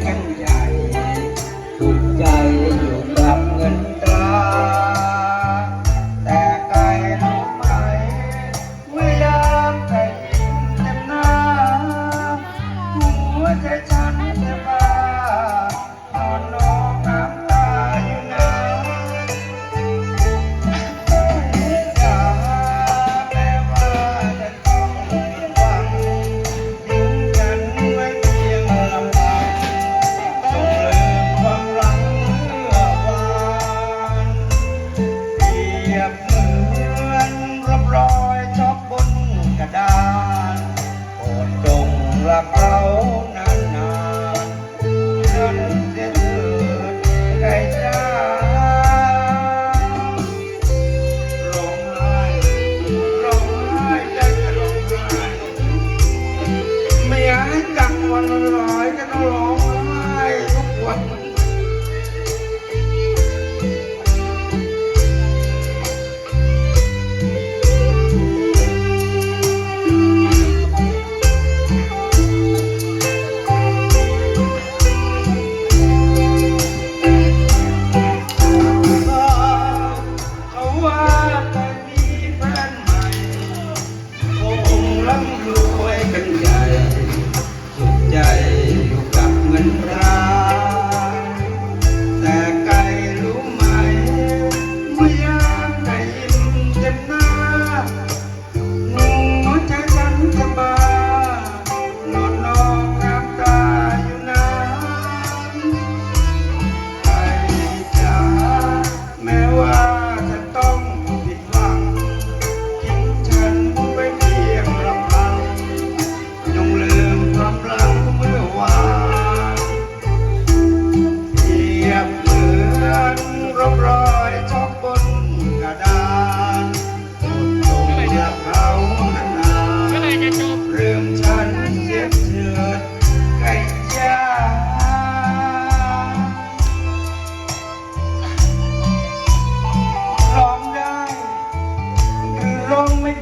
இருக்காங்க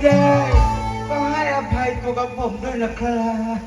ได้ ก็ให้อภัยตัวกับผมด้วยนะครับ